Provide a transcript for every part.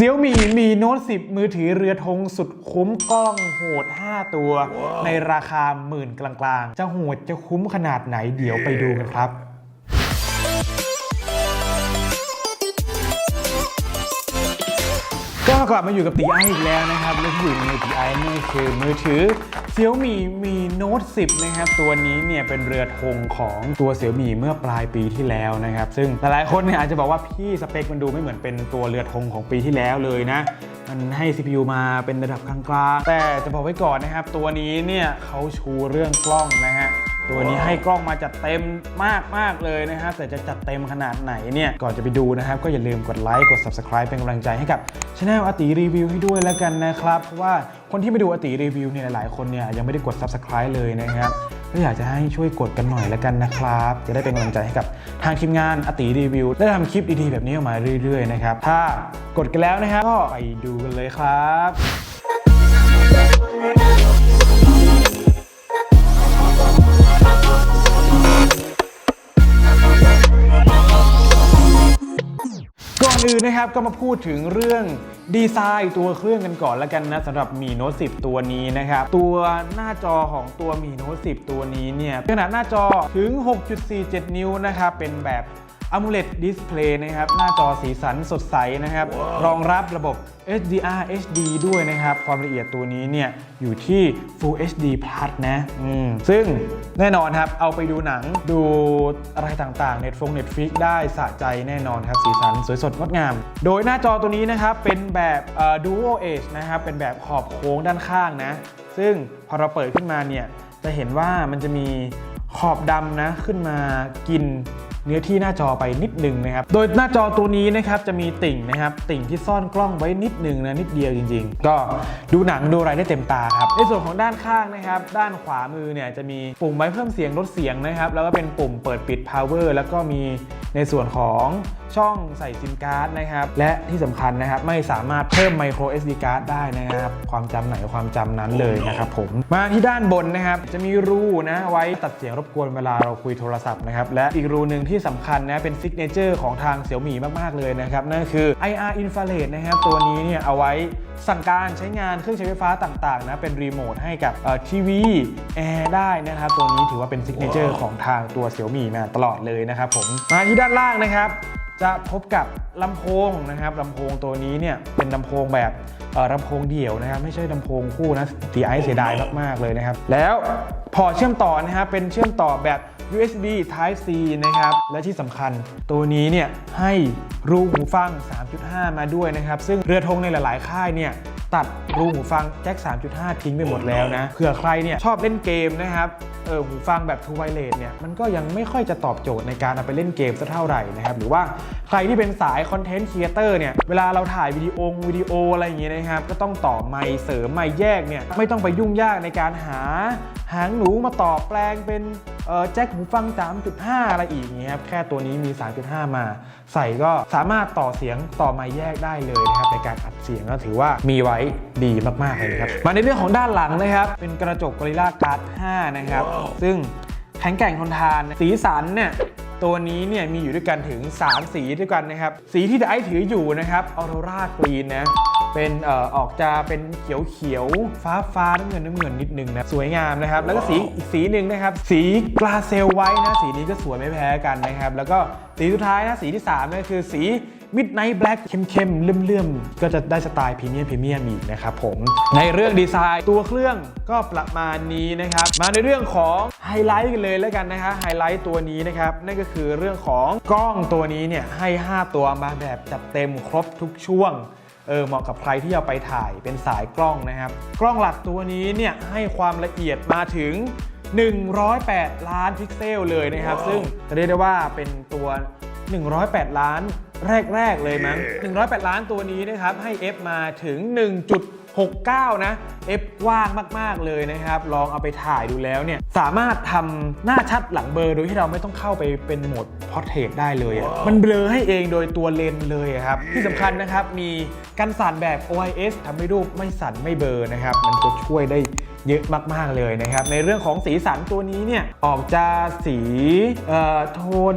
Xiaomi Mi Note 10 มือถือเรือธงสุดคุ้มกล้องโหด 5 ตัว ในราคาหมื่นกลางๆ จะโหดจะคุ้มขนาดไหนเดี๋ยวไปดูกันครับ ก็กลับมาอยู่กับตีไออีกแล้วนะครับและที่อยู่ในตีไอนี่คือมือถือ Xiaomi Mi Note 10 นะครับ ตัวนี้เนี่ยเป็นเรือธงของตัว Xiaomi เมื่อปลายปีที่แล้วนะครับ ซึ่งหลายๆคนเนี่ยอาจจะบอกว่าพี่สเปคมันดูไม่เหมือนเป็นตัวเรือธงของปีที่แล้วเลยนะมันให้ CPU มาเป็นระดับกลางๆแต่จะบอกไว้ก่อนนะครับ ตัวนี้เนี่ยเขาชูเรื่องกล้องนะฮะ ตัวนี้ให้กล้องมาจัดเต็มมากมากเลยนะครับแต่จะจัดเต็มขนาดไหนเนี่ยก่อนจะไปดูนะครับ ก็อย่าลืมกดไลค์กด Subscribe เป็นกำลังใจให้กับช anel อติรีวิวให้ด้วยแล้วกันนะครับเพราะว่าคนที่มาดูอติรีวิวเนี่ยหลายๆคนเนี่ยยังไม่ได้กด Subscribe เลยนะครับก็อยากจะให้ช่วยกดกันหน่อยแล้วกันนะครับ จะได้เป็นกำลังใจให้กับทางทีมงานอติรีวิว ได้ทำคลิปดีๆแบบนี้ออกมาเรื่อยๆนะครับถ้ากดกันแล้วนะครับก็ไปดูกันเลยครับ อนอื่นนะครับก็มาพูดถึงเรื่องดีไซน์ตัวเครื่องกันก่อนแล้วกันนะสำหรับมีโน้ต10 ตัวนี้นะครับ ตัวหน้าจอของตัวมีโน้ต10 ตัวนี้เนี่ยขนาดหน้าจอถึง 6.47 นิ้วนะครับเป็นแบบ AMOLED Display นะครับ หน้าจอสีสันสดใสนะครับ รองรับระบบ HDR HD ด้วยนะครับ ความละเอียดตัวนี้เนี่ยอยู่ที่ Full HD Plus นะอืมซึ่งแน่นอนครับ เอาไปดูหนังดูอะไรต่างๆ Netflix Netflix ได้สะใจแน่นอนครับ สีสันสวยสดงดงาม โดยหน้าจอตัวนี้นะครับ เป็นแบบเอ่อ Dual Edge นะครับ เป็นแบบขอบโค้งด้านข้างนะ ซึ่งพอเราเปิดขึ้นมาเนี่ยจะเห็นว่ามันจะมีขอบดำนะขึ้นมากิน เนื้อที่หน้าจอไปนิดนึงนะครับ โดยหน้าจอตัวนี้นะครับจะมีติ่งนะครับ ติ่งที่ซ่อนกล้องไว้นิดนึงนะนิดเดียวจริง ๆ ก็ดูหนังดูอะไรได้เต็มตาครับในส่วนของด้านข้างนะครับ ด้านขวามือเนี่ยจะมีปุ่มไว้เพิ่มเสียงลดเสียงนะครับ แล้วก็เป็นปุ่มเปิดปิด power แล้วก็มีในส่วนของช่องใส่ซิมการ์ดนะครับ และที่สำคัญนะครับไม่สามารถเพิ่ม micro SD card ได้นะครับ ความจำไหนความจำนั้นเลยนะครับผม มาที่ด้านบนนะครับ จะมีรูนะไว้ตัดเสียงรบกวนเวลาเราคุยโทรศัพท์นะครับ และอีกรูหนึ่งที่สำคัญนะเป็นซิกเนเจอร์ของทางเสี่ยมี่มาก ๆ เลยนะครับ นั่นคือ IR infrared นะครับ ตัวนี้เนี่ยเอาไว้สั่งการใช้งานเครื่องใช้ไฟฟ้าต่างๆนะเป็นรีโมทให้กับทีวีแอร์ได้นะครับตัวนี้ถือว่าเป็นซิกเนเจอร์ของทางตัวเสี่ยมี่มาตลอดเลยนะครับผมมาที่ด้านล่างนะครับ จะพบกับลำโพงนะครับลำโพงตัวนี้เนี่ยเป็นลำโพงแบบลำโพงเดี่ยวนะครับ ไม่ใช่ลำโพงคู่นะตีไอเสียดายมาก ๆ เลยนะครับ แล้วพอเชื่อมต่อนะครับเป็นเชื่อมต่อแบบ USB Type C นะครับ และที่สำคัญตัวนี้เนี่ยให้รูหูฟัง 3.5 มาด้วยนะครับ ซึ่งเรือธงในหลาย ๆ ค่ายเนี่ย ตัดรูหูฟังแจ็ค 3.5 ทิ้งไปหมดแล้วนะเผื่อใครเนี่ยชอบเล่นเกมนะครับเออหูฟังแบบ True Wireless เนี่ยมันก็ยังไม่ค่อยจะตอบโจทย์ในการเอาไปเล่นเกมสักเท่าไหร่นะครับ หรือว่าใครที่เป็นสายคอนเทนต์ครีเอเตอร์เนี่ยเวลาเราถ่ายวิดีโอวิดีโออะไรอย่างเงี้ยนะครับ ก็ต้องต่อไมค์เสริมไมค์แยกเนี่ยไม่ต้องไปยุ่งยากในการหา หางหนูมาต่อแปลงเป็นเอ่อ แจ็คหูฟัง 3.5 อะไรอีกอย่างเงี้ยครับแค่ตัวนี้มี 3.5 มา ใส่ก็สามารถต่อเสียงต่อไมค์แยกได้เลยนะครับในการอัดเสียงก็ถือว่ามีไว้ดีมากๆเลยนะครับมาในเรื่องของด้านหลังนะครับ เป็นกระจก Gorilla Glass 5นะครับ ซึ่งแข็งแกร่งทนทานสีสันเนี่ยตัวนี้เนี่ยมีอยู่ด้วยกันถึง 3 สีด้วยกันนะครับ สีที่ไอซ์ถืออยู่นะครับออโรรากรีนนะ เป็นเอ่อออกจะเป็นเขียวเขียวฟ้าฟ้าน้ำเงินน้ำเงินนิดนึงนะสวยงามนะครับ แล้วก็สีอีกสีหนึ่งนะครับ สีกลาเซลไว้นะ สีนี้ก็สวยไม่แพ้กันนะครับ แล้วก็สีสุดท้ายนะ สีที่3นั่นคือสี Midnight Black เข้มๆเลื่อมๆ ก็จะได้สไตล์พรีเมียมพรีเมียมอีกนะครับผม ในเรื่องดีไซน์ตัวเครื่องก็ประมาณนี้นะครับ มาในเรื่องของไฮไลท์กันเลยแล้วกันนะคะไฮไลท์ตัวนี้นะครับ นั่นก็คือเรื่องของกล้องตัวนี้เนี่ยให้ 5 ตัวมาแบบจัดเต็มครบทุกช่วง เออเหมาะกับใครที่เอาไปถ่ายเป็นสายกล้องนะครับ กล้องหลักตัวนี้เนี่ยให้ความละเอียดมาถึง 108 ล้านพิกเซลเลยนะครับ ซึ่งจะเรียกได้ว่าเป็นตัว 108 ล้านแรก ๆ เลยมั้ง 108 ล้านตัวนี้นะครับให้ F มาถึง 1.69 นะ F ว่างมาก ๆ เลยนะครับ ลองเอาไปถ่ายดูแล้วเนี่ย สามารถทำหน้าชัดหลังเบลอโดยที่เราไม่ต้องเข้าไปเป็นโหมดพอร์เทรตได้เลยอะมันเบลอให้เองโดยตัวเลนส์เลยอะครับ ที่สำคัญนะครับ มีกันสั่นแบบ OIS ทำให้รูปไม่สั่นไม่เบลอนะครับ มันจะช่วยได้เยอะมาก ๆ เลยนะครับ ในเรื่องของสีสันตัวนี้เนี่ย ออกจะสีเอ่อโทน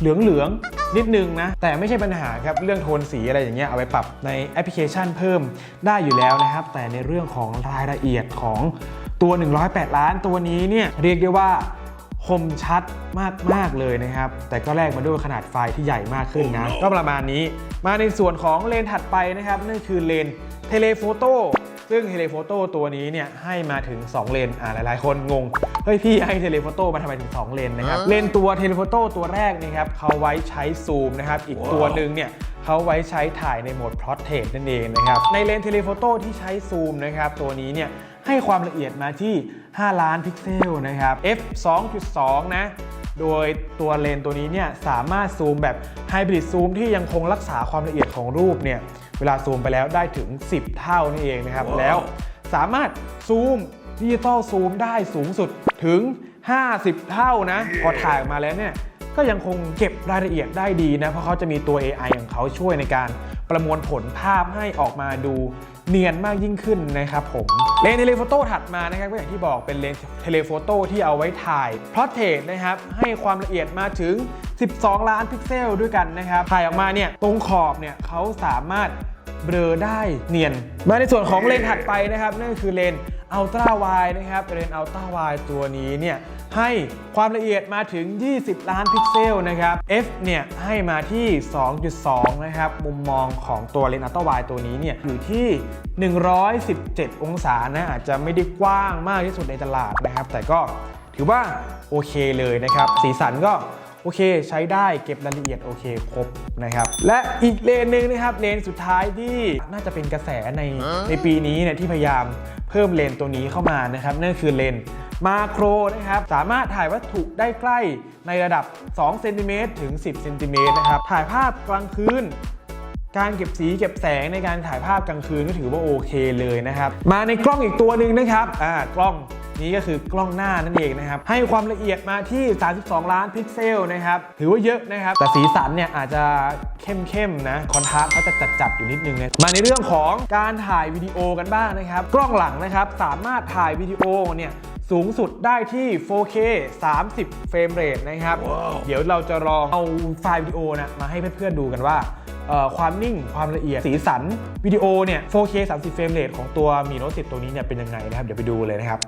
เหลืองๆนิดนึงนะ แต่ไม่ใช่ปัญหาครับ เรื่องโทนสีอะไรอย่างเงี้ยเอาไปปรับในแอปพลิเคชันเพิ่มได้อยู่แล้วนะครับ แต่ในเรื่องของรายละเอียดของตัว 108 ล้านตัวนี้เนี่ยเรียกได้ว่าคมชัดมาก ๆ เลยนะครับ แต่ก็แลกมาด้วยขนาดไฟล์ที่ใหญ่มากขึ้นนะ ก็ประมาณนี้ มาในส่วนของเลนส์ถัดไปนะครับ นั่นคือเลนเทเลโฟโต้ ซึ่งเทเลโฟโต้ตัวนี้เนี่ยให้มาถึง 2 เลนอ่าหลายๆ คนงง เฮ้ยพี่ให้เทเลโฟโต้มาทำไมถึง 2 เลนนะครับ เลนตัวเทเลโฟโต้ตัวแรกนะครับเขาไว้ใช้ซูมนะครับ อีกตัวหนึ่งเนี่ยเขาไว้ใช้ถ่ายในโหมด Portrait นั่นเองนะครับ ในเลนเทเลโฟโต้ที่ใช้ซูมนะครับตัวนี้เนี่ยให้ความละเอียดมาที่ 5 ล้านพิกเซลนะครับ f 2.2 นะ โดยตัวเลนส์ตัวนี้เนี่ยสามารถซูมแบบไฮบริดซูมที่ยังคงรักษาความละเอียดของรูปเนี่ย เวลาซูมไปแล้วได้ถึง 10 เท่านั่นเองนะครับ แล้วสามารถซูมดิจิตอลซูมได้สูงสุดถึง 50 เท่านะ พอถ่ายออกมาแล้วเนี่ยก็ยังคงเก็บรายละเอียดได้ดีนะ เพราะเขาจะมีตัว AI ของเขาช่วยในการ ประมวลผลภาพให้ออกมาดูเนียนมากยิ่งขึ้นนะครับผมเลนส์เทเลโฟโต้ถัดมานะครับก็อย่างที่บอกเป็นเลนส์เทเลโฟโต้ที่เอาไว้ถ่ายพ o r t r a i t นะครับให้ความละเอียดมาถึง 12 ล้านพิกเซลด้วยกันนะครับถ่ายออกมาเนี่ยตรงขอบเนี่ยเขาสามารถเบลอได้เนียน มาในส่วนของเลนส์ถัดไปนะครับนั่นคือเลนส์อัลตร้าไวนะครับเลนส์อัลตร้าไวตัวนี้เนี่ย ให้ความละเอียดมาถึง 20 ล้านพิกเซลนะครับ f เนี่ยให้มาที่ 2.2 นะครับ มุมมองของตัวเลนส์อัลตร้าไวตัวนี้เนี่ยอยู่ที่ 117 องศานะอาจจะไม่ได้กว้างมากที่สุดในตลาดนะครับ แต่ก็ถือว่าโอเคเลยนะครับ สีสันก็โอเคใช้ได้เก็บรายละเอียดโอเคครบนะครับ และอีกเลนหนึ่งนะครับเลนสุดท้ายที่น่าจะเป็นกระแสในในปีนี้เนี่ยที่พยายามเพิ่มเลนตัวนี้เข้ามานะครับนั่นคือเลน มาโครนะครับ สามารถถ่ายวัตถุได้ใกล้ในระดับ 2 เซนติเมตรถึง 10 เซนติเมตรนะครับ ถ่ายภาพกลางคืน การเก็บสีเก็บแสงในการถ่ายภาพกลางคืนก็ถือว่าโอเคเลยนะครับ มาในกล้องอีกตัวหนึ่งนะครับ อ่ากล้องนี้ก็คือกล้องหน้านั่นเองนะครับ ให้ความละเอียดมาที่ 32 ล้านพิกเซลนะครับ ถือว่าเยอะนะครับ แต่สีสันเนี่ยอาจจะเข้มๆนะ คอนทราสต์เขาจะจัดๆอยู่นิดนึงนะมาในเรื่องของการถ่ายวิดีโอกันบ้างนะครับ กล้องหลังนะครับ สามารถถ่ายวิดีโอเนี่ย สูงสุดได้ที่ 4K 30 เฟรมเรทนะครับเดี๋ยวเราจะลองเอาไฟล์วิดีโอนะมาให้เพื่อนๆดูกันว่าเอ่อความนิ่งความละเอียดสีสันวิดีโอเนี่ย 4K 30 เฟรมเรทของตัวมีโน้ต10ตัวนี้เนี่ยเป็นยังไงนะครับ เดี๋ยวไปดูเลยนะครับ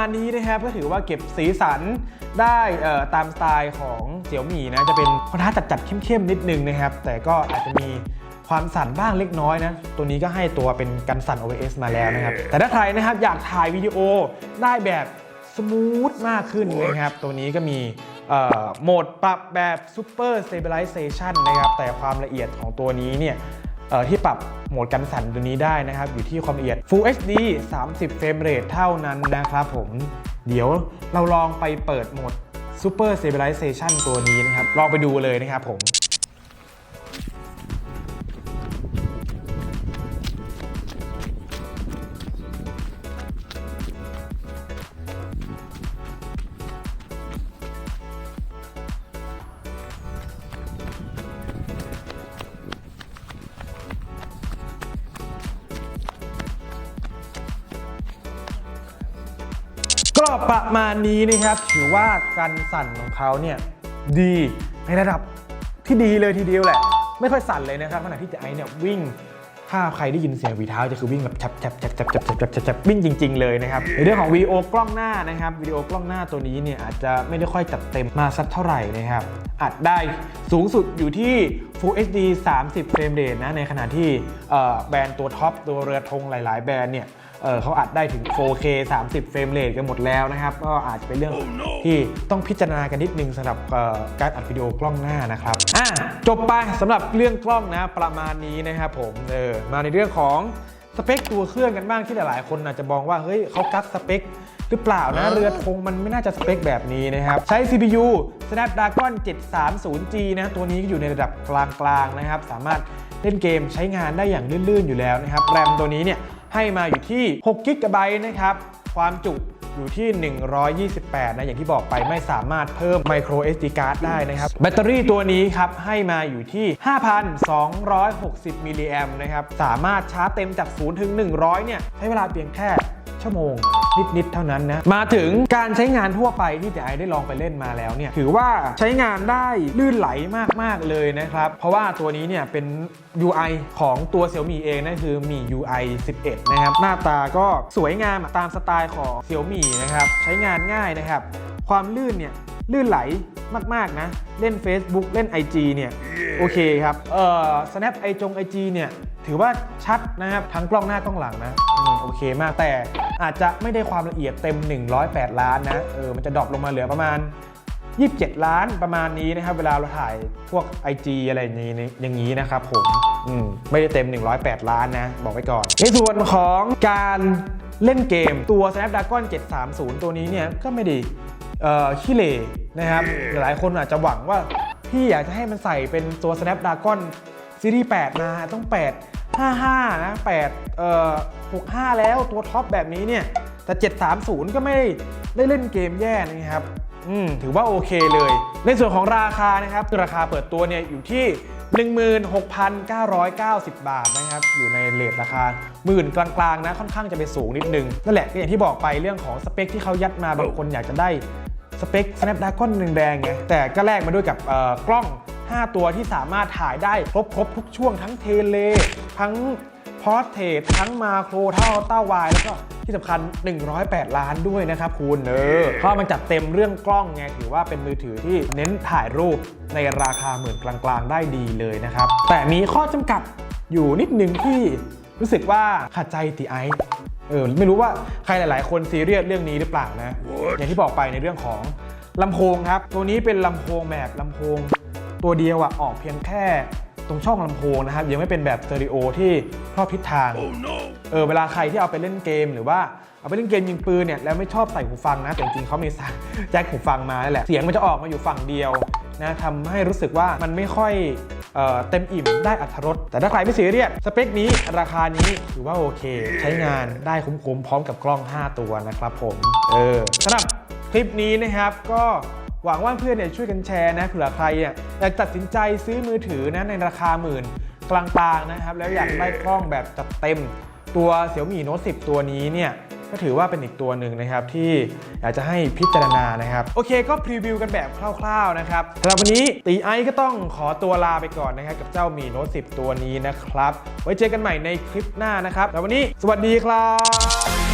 มาณนี้นะครับก็ถือว่าเก็บสีสันได้เอ่อตามสไตล์ของเสี่ยวหมี่นะจะเป็นคอนทราสต์จัดๆเข้มๆนิดนึงนะครับ แต่ก็อาจจะมีความสั่นบ้างเล็กน้อยนะ ตัวนี้ก็ให้ตัวเป็นกันสั่น OS มาแล้วนะครับ แต่ถ้าใครนะครับอยากถ่ายวิดีโอได้แบบสมูทมากขึ้นนะครับ ตัวนี้ก็มีเอ่อโหมดปรับแบบ Super Stabilization นะครับ แต่ความละเอียดของตัวนี้เนี่ยเอ่อ ที่ปรับโหมดกันสั่นตัวนี้ได้นะครับ อยู่ที่ความละเอียด Full HD 30 เฟรมเรทเท่านั้นนะครับผมเดี๋ยวเราลองไปเปิดโหมด Super Stabilization ตัวนี้นะครับ ลองไปดูเลยนะครับผม ประมาณนี้นะครับ ถือว่าการสั่นของเขาเนี่ยดีในระดับที่ดีเลยทีเดียวแหละ ไม่ค่อยสั่นเลยนะครับขณะที่จะไอเนี่ยวิ่งถ้าใครได้ยินเสียงฝีเท้าจะคือวิ่งแบบชับชับชับชับชับชับชับชับชับวิ่งจริง ๆเลยนะครับในเรื่องของวีโอกล้องหน้านะครับวิดีโอกล้องหน้าตัวนี้เนี่ยอาจจะไม่ได้ค่อยจัดเต็มมาสักเท่าไหร่นะครับอัดได้สูงสุดอยู่ที่ Full HD 30 เฟรมเรทนะในขณะที่แบรนด์ตัวท็อปตัวเรือธงหลาย ๆ แบรนด์เนี่ย เออเขาอัดได้ถึง 4K 30 เฟรมเรทกันหมดแล้วนะครับ ก็อาจจะเป็นเรื่องที่ต้องพิจารณากันนิดนึงสำหรับเอ่อการอัดวิดีโอกล้องหน้านะครับอะจบไปสำหรับเรื่องกล้องนะประมาณนี้นะครับผมเออมาในเรื่องของสเปคตัวเครื่องกันบ้างที่หลายๆ คนอาจจะมองว่าเฮ้ยเขากักสเปคหรือเปล่านะ เรือธงมันไม่น่าจะสเปคแบบนี้นะครับ ใช้ CPU Snapdragon 730G นะตัวนี้ก็อยู่ในระดับกลางๆนะครับ สามารถเล่นเกมใช้งานได้อย่างลื่นๆอยู่แล้วนะครับ แรมตัวนี้เนี่ย ให้มาอยู่ที่6 g b นะครับ ความจุอยู่ที่ 128 นะ อย่างที่บอกไปไม่สามารถเพิ่ม micro SD card ได้นะครับ แบตเตอรี่ตัวนี้ครับ ให้มาอยู่ที่ 5,260 มิลลิแอมนะครับ สามารถชาร์จเต็มจาก 0 ถึง 100 เนี่ย ใช้เวลาเพียงแค่ ชั่วโมง นิด ๆ เท่านั้นนะ มาถึงการใช้งานทั่วไปที่แต่ไอได้ลองไปเล่นมาแล้วเนี่ยถือว่าใช้งานได้ลื่นไหลมาก ๆ เลยนะครับ เพราะว่าตัวนี้เนี่ยเป็น UI ของตัว Xiaomi เองนั่นคือมี UI 11 นะครับ หน้าตาก็สวยงามตามสไตล์ของ Xiaomi นะครับ ใช้งานง่ายนะครับ ความลื่นเนี่ย ลื่นไหลมากๆนะ เล่น Facebook เล่น IG เนี่ยโอเคครับเอ่อ Snap ไอจง IG เนี่ยถือว่าชัดนะครับทั้งกล้องหน้ากล้องหลังนะอืมโอเคมากแต่อาจจะไม่ได้ความละเอียดเต็ม 108 ล้านนะเออมันจะดรอปลงมาเหลือประมาณ 27 ล้านประมาณนี้นะครับ เวลาเราถ่ายพวก IG อะไรอย่างนี้อย่างนี้นะครับผมอืมไม่ได้เต็ม 108 ล้านนะ บอกไว้ก่อน ในส่วนของการเล่นเกมตัว Snapdragon 730 ตัวนี้เนี่ยก็ไม่ได้เอ่อขี้เหร่ นะครับ หลายคนอาจจะหวังว่า พี่อยากจะให้มันใส่เป็นตัว Snapdragon ซีรีส์8มาต้อง 8 55 นะ 8 เอ่อ 65 แล้วตัวท็อปแบบนี้เนี่ย แต่ 730 ก็ไม่ได้เล่นเกมแย่นะครับ อืม ถือว่าโอเคเลย ในส่วนของราคานะครับ ราคาเปิดตัวเนี่ยอยู่ที่16,990 บาทนะครับ อยู่ในเลทราคาหมื่นกลางๆนะ ค่อนข้างจะไปสูงนิดนึง นั่นแหละก็อย่างที่บอกไปเรื่องของสเปคที่เขายัดมาบางคนอยากจะได้ สเปค Snapdragon แดงๆไงแต่ก็แลกมาด้วยกับเอ่อกล้อง 5 ตัวที่สามารถถ่ายได้ครบครบทุกช่วงทั้งเทเล ทั้งพอร์เทรตทั้งมาโครเท่าเต้าวายแล้วก็ที่สำคัญ 108 ล้านด้วยนะครับคุณเออเพราะมันจัดเต็มเรื่องกล้องไงถือว่าเป็นมือถือที่เน้นถ่ายรูปในราคาหมื่นกลางๆ ได้ดีเลยนะครับ แต่มีข้อจำกัดอยู่นิดนึงที่รู้สึกว่าขัดใจตีไอซ์ เออไม่รู้ว่าใครหลาย ๆ คนซีเรียสเรื่องนี้หรือเปล่านะ อย่างที่บอกไปในเรื่องของลำโพงครับ ตัวนี้เป็นลำโพงแบบลำโพง ตัวเดียวอะออกเพียงแค่ตรงช่องลำโพงนะครับ ยังไม่เป็นแบบสเตอริโอที่ครอบทิศทางเออเวลาใครที่เอาไปเล่นเกมหรือว่าเอาไปเล่นเกมยิงปืนเนี่ยแล้วไม่ชอบใส่หูฟังนะ แต่จริงๆเขามีสายแจ็คหูฟังมานั่นแหละเสียงมันจะออกมาอยู่ฝั่งเดียวนะทำให้รู้สึกว่ามันไม่ค่อย เเต็มอิ่มได้อัธรสแต่ถ้าใครไม่ซีเรียสสเปคนี้ราคานี้ถือว่าโอเค ใช้งานได้คุ้มๆพร้อมกับกล้อง 5 ตัวนะครับผมเออสำหรับคลิปนี้นะครับก็หวังว่าเพื่อนเนี่ยช่วยกันแชร์นะเผื่อใครอะอยากตัดสินใจซื้อมือถือนะในราคาหมื่นกลางๆนะครับ แล้วอยากได้กล้องแบบจัดเต็มตัว Xiaomi Note 10 ตัวนี้เนี่ย ก็ถือว่าเป็นอีกตัวหนึ่งนะครับที่อยากจะให้พิจารณานะครับ โอเคก็พรีวิวกันแบบคร่าวๆนะครับสำหรับวันนี้ตีไอก็ต้องขอตัวลาไปก่อนนะครับกับเจ้ามีโน้ต10 ตัวนี้นะครับ ไว้เจอกันใหม่ในคลิปหน้านะครับแล้ววันนี้ สวัสดีครับ